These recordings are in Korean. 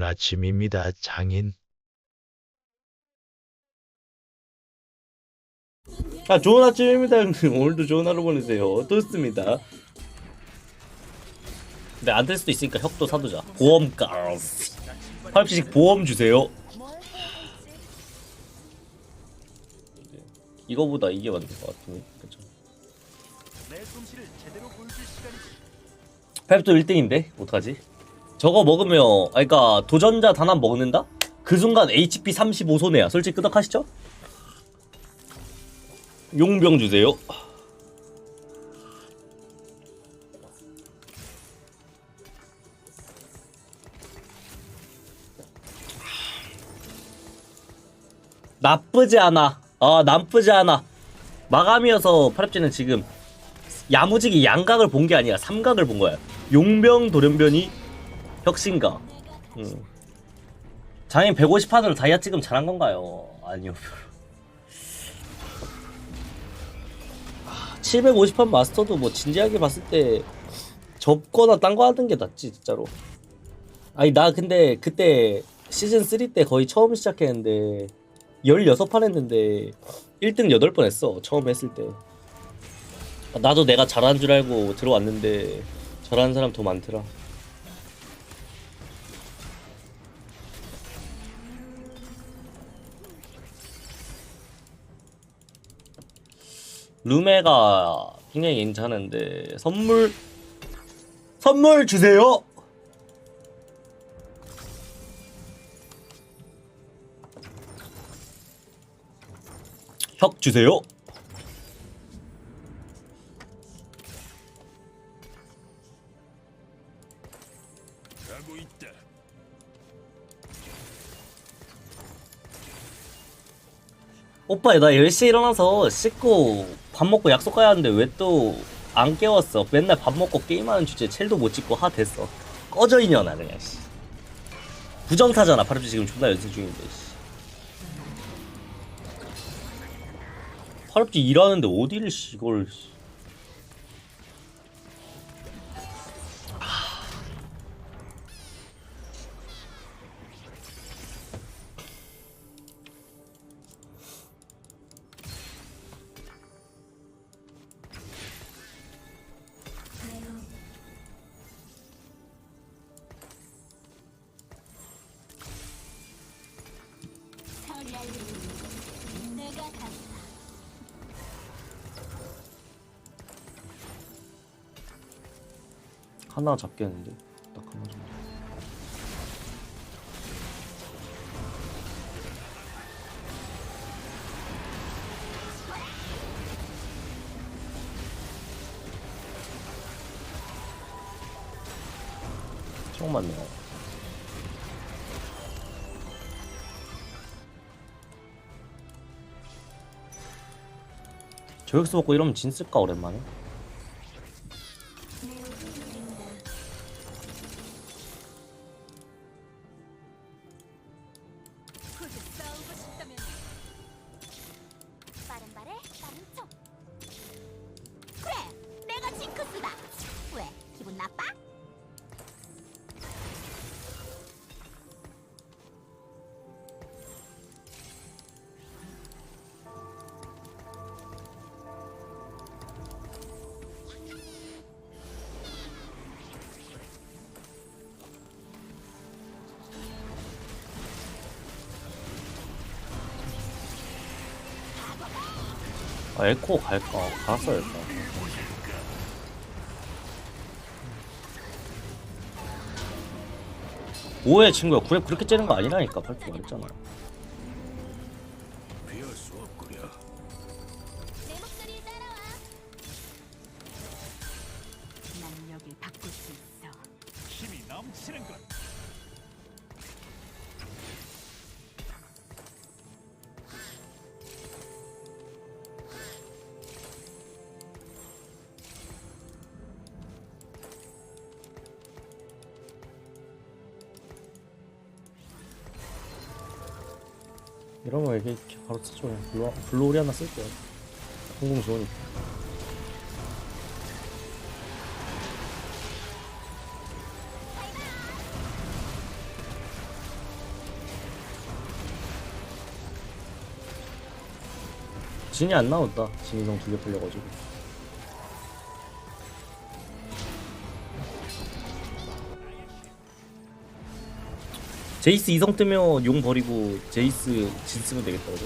좋은 아침입니다, 장인. 아 좋은 아침입니다 형님. 오늘도 좋은 하루 보내세요. 좋습니다? 근데 안 될 수도 있으니까 혁도 사두자. 보험가. 80씩 보험 주세요. 이거보다 이게 맞는 것 같으면 그쵸? 펩도 1등인데 어떡하지? 저거 먹으면 아 그니까 도전자 단합 먹는다? 그 순간 HP 35 손해야 솔직히 끄덕하시죠? 용병 주세요. 나쁘지 않아. 아 나쁘지 않아. 마감이어서 파랍지는 지금 야무지게 양각을 본 게 아니라 삼각을 본 거야. 용병 돌연변이 혁신가. 음. 장인 150 하드로 다이아 찍으면 잘한 건가요? 아니요. 750판 마스터도 뭐 진지하게 봤을 때 접거나 딴 거 하는 게 낫지 진짜로 아니 나 근데 그때 시즌 3 때 거의 처음 시작했는데 16판 했는데 1등 8번 했어 처음 했을 때 나도 내가 잘하는 줄 알고 들어왔는데 잘하는 사람 더 많더라 룸메가 굉장히 괜찮은데 선물 선물 주세요. 혁 주세요. 오빠 나 10시에 일어나서 씻고 밥 먹고 약속 가야 하는데 왜 또 안 깨웠어? 맨날 밥 먹고 게임하는 주제에 첼도 못 찍고 하 됐어. 꺼져 이년아 그냥 씨. 부정타잖아. 파르지 지금 존나 연습 중인데 씨. 파르지 일하는데 어디를 씨 이걸 씨. 하나 잡겠는데? 딱 하나 정도. 조금만요. 저격수 먹고 이러면 진 쓸까 오랜만에 아, 에코 갈까? 갈았어야 했다. 뭐해 친구야 구랩 그렇게 째는 거 아니라니까 발표 말했잖아 이런 거 이게 바로 쓰죠. 블루, 블루오리 하나 쓸게요. 공공 좋으니까. 진이 안 나온다. 진이성 두개 풀려가지고. 제이스 이성 뜨면 용 버리고 제이스 진 쓰면 되겠다 그죠?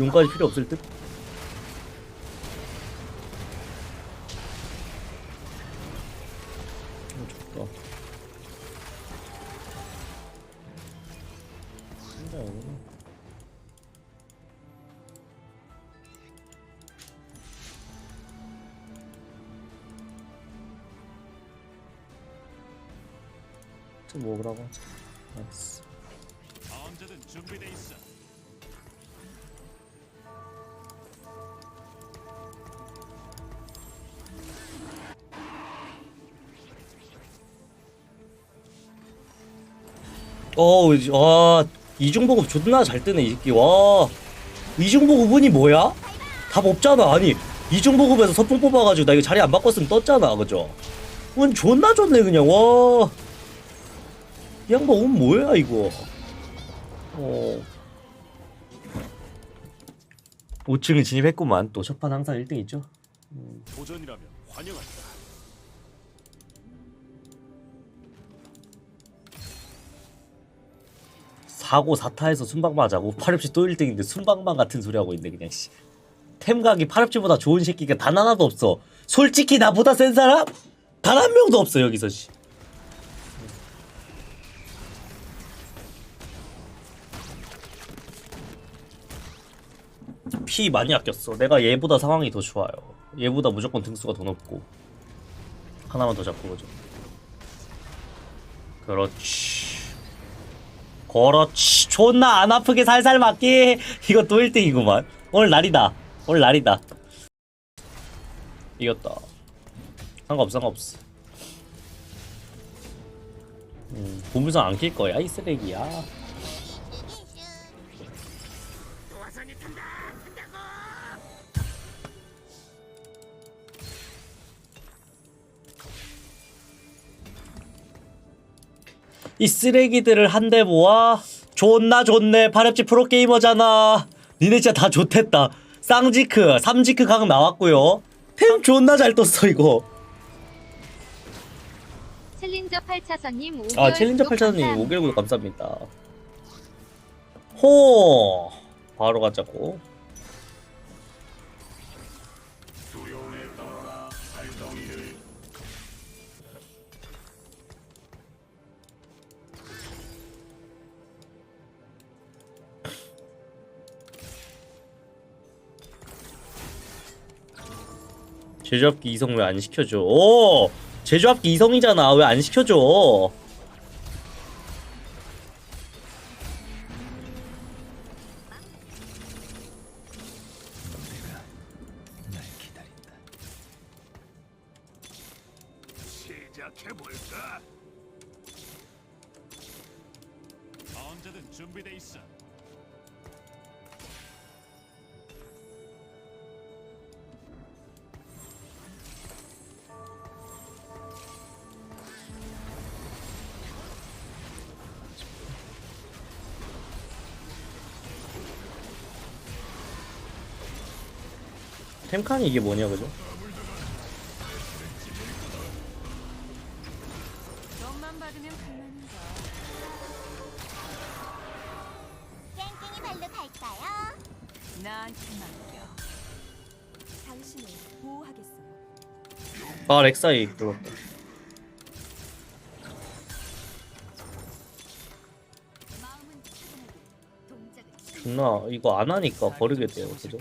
용까지 필요 없을 듯? 어, 이제- 와, 이중보급 존나 잘 뜨네, 이 새끼. 와, 이중보급 운이 뭐야? 답 없잖아. 아니, 이중보급에서 서풍 뽑아가지고 나 이거 자리 안 바꿨으면 떴잖아, 그죠? 운 존나 좋네, 그냥. 와, 이 양반 운 뭐야, 이거? 어. 5층을 진입했구만. 또 첫판 항상 1등 있죠? 도전이라면 환영한다. 사고 사타에서 순방 맞아고 파렵시 또 1등인데 순방만 같은 소리 하고 있네 그냥 씨. 템각이 파렵시보다 좋은 새끼가 단 하나도 없어. 솔직히 나보다 센 사람 단 한 명도 없어 여기서 씨. 피 많이 아꼈어. 내가 얘보다 상황이 더 좋아요. 얘보다 무조건 등수가 더 높고 하나만 더 잡고 보죠. 그렇지. 그렇지. 존나 안 아프게 살살 맞기. 이거 또 1등이구만. 오늘 날이다. 오늘 날이다. 이겼다. 상관없어 상관없어. 음, 보물상 안킬 거야 이 쓰레기야 이 쓰레기들을 한데 모아? 존나 좋네. 파랩지 프로게이머잖아. 니네 진짜 다 좋댔다. 쌍지크 삼지크 각 나왔고요. 템 존나 잘 떴어 이거. 챌린저 8차선님 5개월 아 챌린저 8차선님 5개월 구독 감사합니다. 호! 바로 가자고 제조합기 이성 왜 안 시켜줘? 오! 제조합기 이성이잖아. 왜 안 시켜줘? 날 기다린다. 시작해 볼까? 언제든 준비돼 있어. 템칸이 이게 뭐냐 그죠? 아 렉사이 들어왔다. 존나 이거 안 하니까 버리게 돼요 그죠?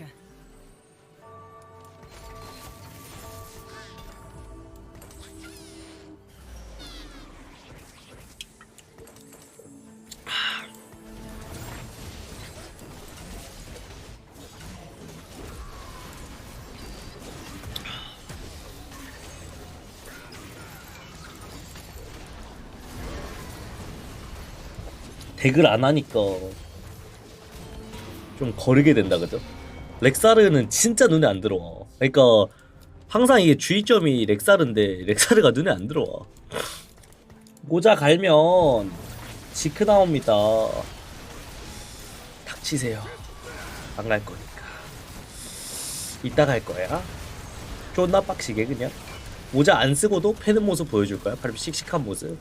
덱을 안 하니까 좀 거르게 된다 그죠? 렉사르는 진짜 눈에 안 들어와. 그러니까 항상 이게 주의점이 렉사르인데 렉사르가 눈에 안 들어와. 모자 갈면 지크 나옵니다. 치세요. 안 갈 거니까. 이따 갈 거야. 존나 빡시게 그냥. 모자 안 쓰고도 패는 모습 보여줄 거야. 바로 씩씩한 모습.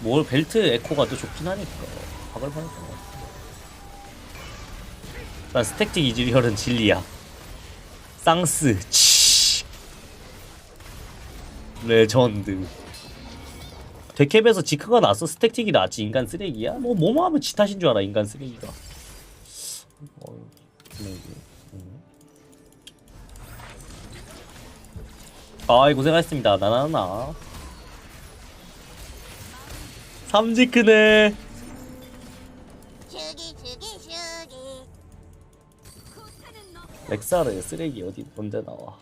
뭘 벨트 에코가 더 좋긴 하니까 박을 같아. 난 스택틱 이즈리얼은 진리야. 쌍스 치. 레전드. 데캡에서 지크가 나서 스택틱이 낫지 인간 쓰레기야? 뭐 뭐뭐 하면 지 탓인 줄 알아 인간 쓰레기가. 어. 음. 아이 고생하셨습니다. 나나나. 삼지크네. 슈기 슈기 슈기 렉사르 쓰레기 어디 언제 나와?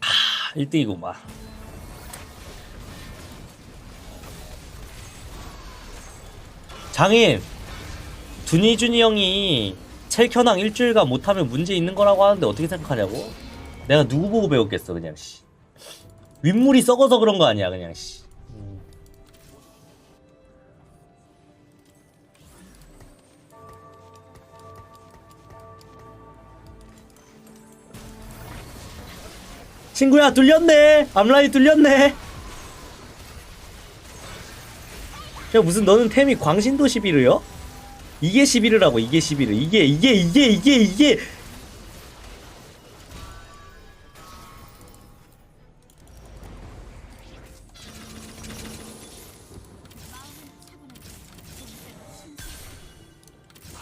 아, 1등이구만. 장인 두니준이 형이 첼켜낭 일주일간 못하면 문제 있는 거라고 하는데 어떻게 생각하냐고? 내가 누구 보고 배웠겠어 그냥 씨. 윗물이 썩어서 그런 거 아니야 그냥 씨. 음. 친구야 뚫렸네 앞라인 뚫렸네 야 무슨 너는 템이 광신도 11이요? 이게 11이라고 이게 11을 이게 이게 이게 이게 이게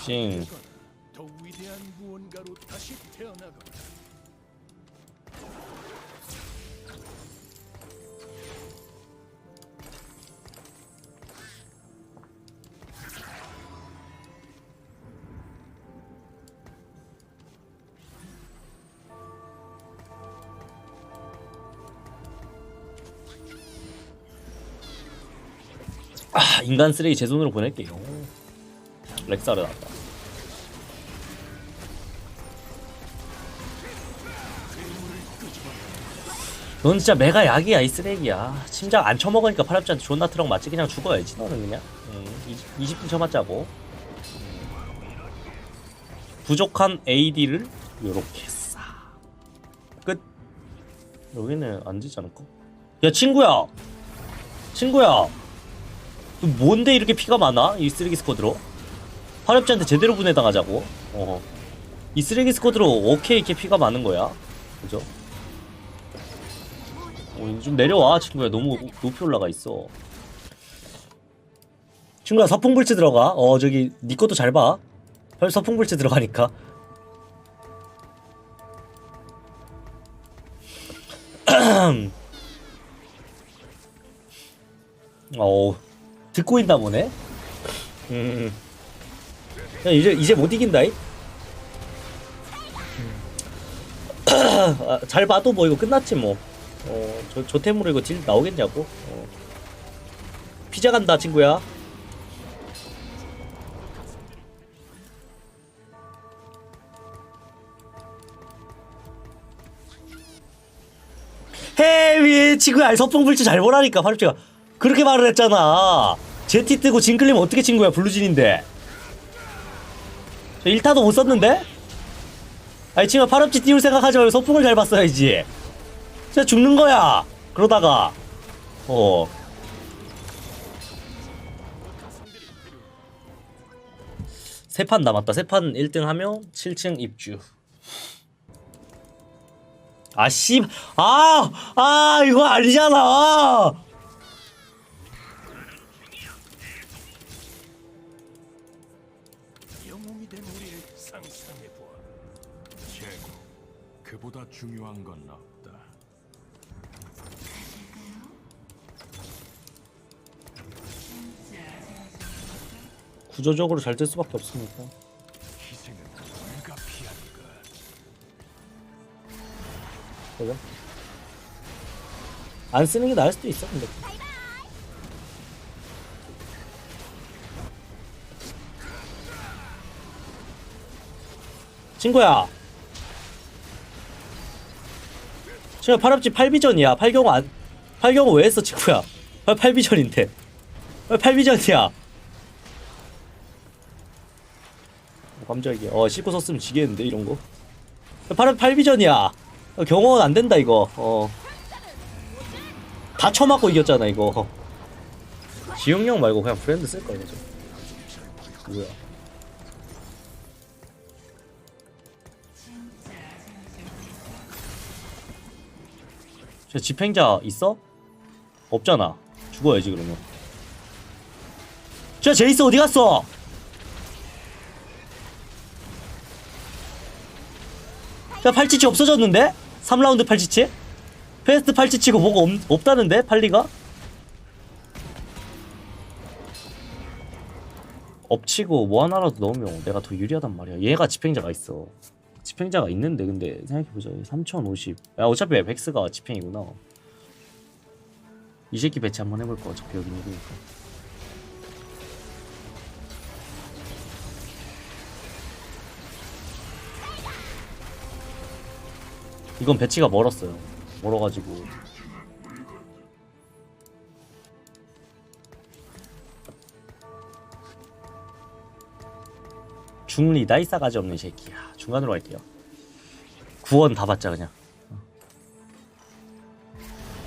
찡더 위대한 무언가로 다시 태어나거나 아, 인간 쓰레기 제 손으로 보낼게요. 렉사르 나왔다 넌 진짜 메가 약이야 이 쓰레기야. 심장 안 쳐먹으니까 파랍자한테 존나 트럭 맞지? 그냥 죽어야지 너는 그냥. 음, 20, 20분 쳐맞자고. 음. 부족한 AD를 요렇게 싸끝. 여기는 안 되지 않을까? 야 친구야! 친구야! 너 뭔데 이렇게 피가 많아? 이 쓰레기 스쿼드로? 파렵자한테 제대로 분해당하자고? 어허. 이 쓰레기 스쿼드로 오케이 이렇게 피가 많은 거야? 그죠? 어, 좀 내려와 친구야. 너무 높이 올라가 있어. 친구야 서풍불치 들어가. 어 저기 니 것도 잘봐. 헐 서풍불치 들어가니까. 어 듣고 있나 보네? 음. 야, 이제 이제 못 이긴다이? 아, 잘 봐도 뭐 이거 끝났지 뭐 어, 저, 저 템으로 이거 딜 나오겠냐고. 어. 피자 간다, 친구야. 헤위 친구야 서풍불치 잘 보라니까 파르치가 그렇게 말을 했잖아 제티 뜨고 진 끌리면 어떻게 친구야 블루진인데 저 1타도 못 썼는데? 아이 친구야 파르치 띄울 생각하지 말고 서풍을 잘 봤어야지 진짜 죽는 거야. 그러다가 어. 세 판 남았다. 세 판 1등 하면 7층 입주. 아 씨. 아! 아, 이거 아니잖아. 그보다 중요한 건 구조적으로 잘 될 수밖에 없으니까. 그래? 안 쓰는 게 나을 수도 있어, 근데. 친구야. 친구야, 팔합지 8비전이야. 팔경우 안, 팔경우 왜 했어, 친구야? 팔 8비전인데. 팔 8비전이야. 깜짝이야. 어 씻고 썼으면 지겠는데 이런거? 8, 8비전이야. 경호는 안 된다 이거. 어. 다 쳐맞고 이겼잖아 이거. 지용령 말고 그냥 브랜드 쓸 거야 이거 뭐야? 저 집행자 있어? 없잖아. 죽어야지 그러면. 저 제이스 어디 갔어? 자 팔찌치 없어졌는데? 3라운드 팔찌치? 페스트 팔찌치고 뭐가 없, 없다는데 팔리가? 엎치고 뭐 하나라도 넣으면 내가 더 유리하단 말이야. 얘가 집행자가 있어. 집행자가 있는데 근데 생각해보자. 3050 야 어차피 백스가 집행이구나. 이 새끼 배치 한번 해볼까? 어차피 여기 있으니까 이건 배치가 멀었어요. 멀어가지고. 중리 나이 싸가지 없는 새끼야. 중간으로 갈게요. 구원 다 받자 그냥. 어.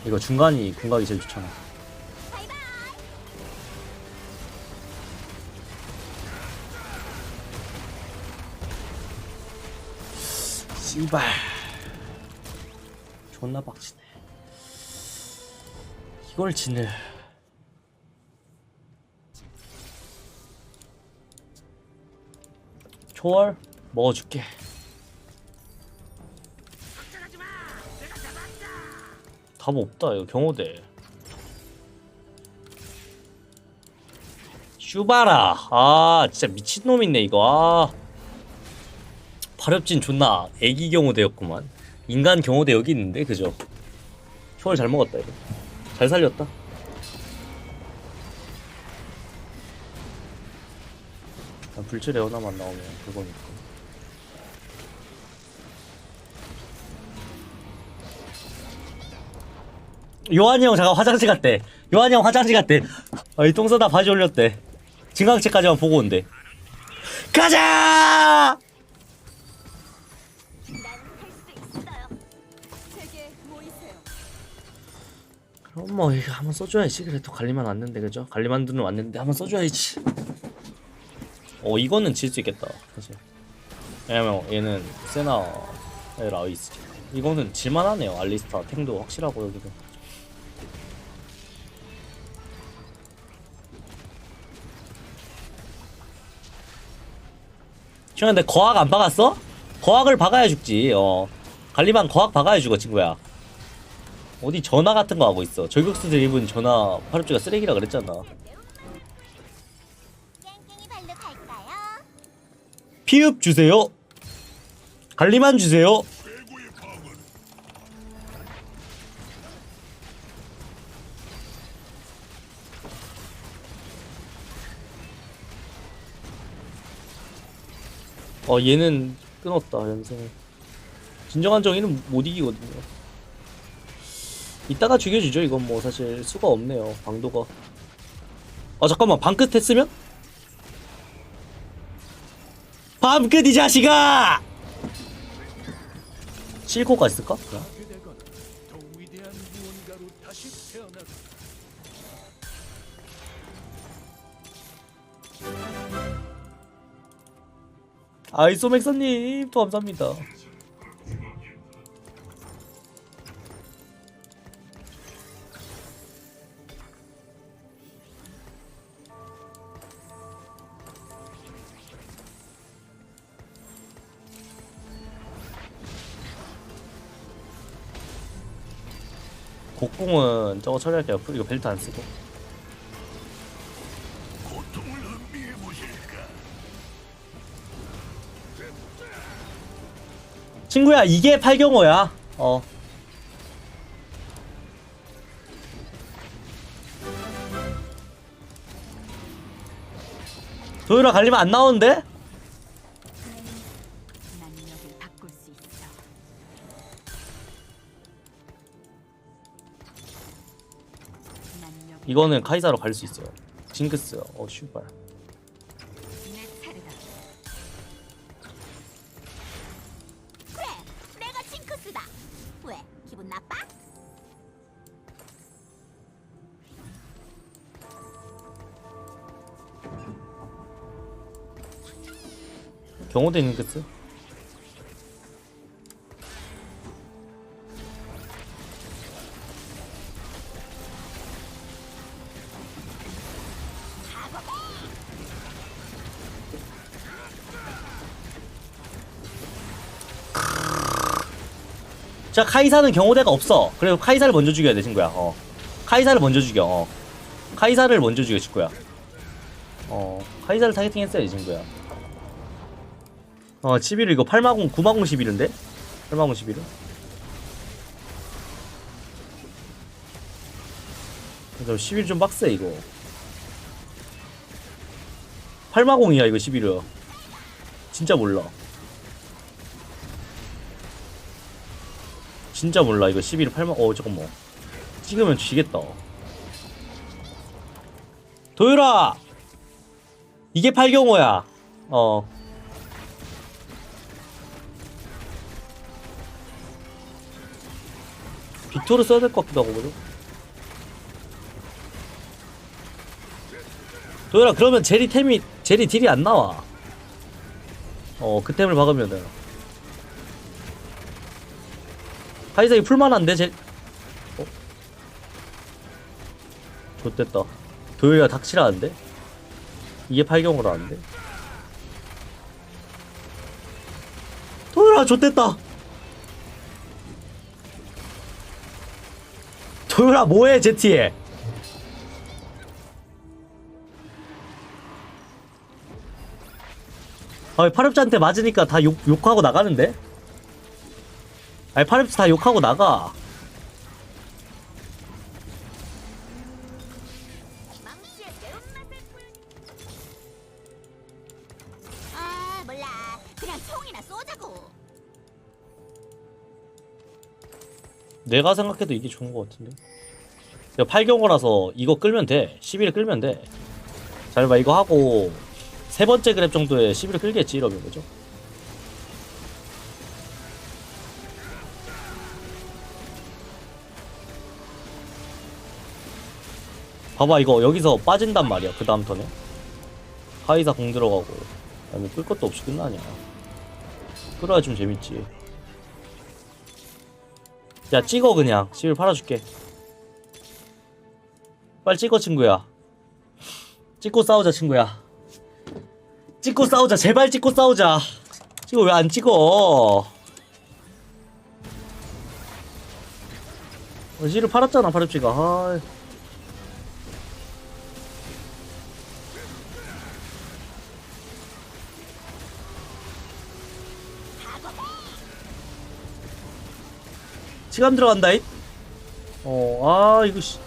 이거 중간이 궁각이 제일 좋잖아. 씨발 존나 빡치네. 이걸 지늘 초월 먹어줄게. 답 없다 이거 경호대. 슈바라! 아 진짜 미친놈이네 이거. 아. 발업진 존나 애기 경호대였구만 인간 경호대 여기 있는데 그죠? 초월 잘 먹었다 이거. 잘 살렸다. 아, 불칠 레오나만 나오면 그거니까. 요한이 형 잠깐 화장실 갔대. 요한이 형 화장실 갔대. 아 이 똥 싸다 바지 올렸대. 진강체까지만 보고 온대. 가자 그럼 뭐 이거 한번 써줘야지. 그래도 관리만 왔는데 그죠? 관리만두는 왔는데 한번 써줘야지. 어 이거는 질 수 있겠다 사실. 왜냐면 얘는 세나 라이스. 이거는 질만하네요. 알리스타 탱도 확실하고 여기도. 형아 근데 거학 안 박았어? 거학을 박아야 죽지 어. 관리만 거학 박아야 죽어 친구야 어디 전화 같은 거 하고 있어. 저격수들 입은 전화 파급주가 쓰레기라 그랬잖아. 피읍 주세요. 관리만 주세요. 어 얘는 끊었다 연승을. 진정한 정의는 못 이기거든요. 이따가 죽여주죠 이건 뭐 사실 수가 없네요 방도가 아 잠깐만 방끝 했으면? 밤끝 이 자식아! 실코가 있을까? 아이소맥사님 또 감사합니다 복궁은 저거 처리할게요. 이거 벨트 안 쓰고. 친구야 이게 팔경호야 어 도요라 갈리면 안 나오는데? 이거는 카이사로 갈 수 있어요. 징크스. 어 슈발. 그래, 내가 징크스다. 왜? 기분 나빠? 경호대 징크스. 자 카이사는 경호대가 없어. 그래서 카이사를 먼저 죽여야 돼 친구야. 어. 카이사를 먼저 죽여. 어. 카이사를 먼저 죽여 친구야. 어. 카이사를 타겟팅 했어야 지 친구야. 어 11을 이거 8마공 9마공 11인데? 8마공 11은? 좀11 좀 빡세 이거 8마공이야 이거 11은 진짜 몰라 진짜 몰라. 이거 11 8마 어 잠깐만 찍으면 지겠다. 도율아 이게 8경호야. 어. 빅토르 써야 될 것 같기도 하고 그죠? 도열아 그러면 제리 템이 제리 딜이 안 나와. 어 그 템을 박으면 돼 카이사이 풀만한데 제 어? 좋됐다 도열이가 닥치라는데? 이게 8경으로 하는데? 도열아 좋됐다 도열아 뭐해 제티에 아 파렵자한테 맞으니까 다 욕, 욕하고 나가는데? 아니 파렵자 다 욕하고 나가. 아, 몰라. 그냥 총이나 쏘자고. 내가 생각해도 이게 좋은 것 같은데 야 8경호라서 이거 끌면 돼 11을 끌면 돼잘 봐 이거 하고 세 번째 그랩 정도에 11을 끌겠지 이러면 그죠? 봐봐 이거 여기서 빠진단 말이야 그 다음 턴에. 카이사 공 들어가고. 아니 끌 것도 없이 끝나냐. 끌어야 좀 재밌지. 야 찍어 그냥. 11 팔아줄게. 빨리 찍어 친구야. 찍고 싸우자 친구야. 찍고 싸우자. 제발 찍고 싸우자. 찍어 왜 안 찍어? 어, 씨를 팔았잖아 파렵지가 시간 들어간다잉? 어 아 이거 씨.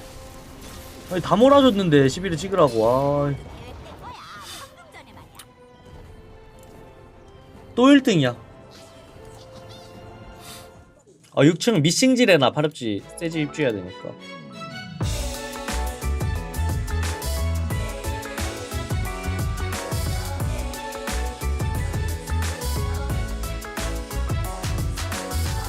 아니 다 몰아줬는데 11을 찍으라고. 아. 또 1등이야. 아 6층 미싱질해나 파렵지 세지 입주해야 되니까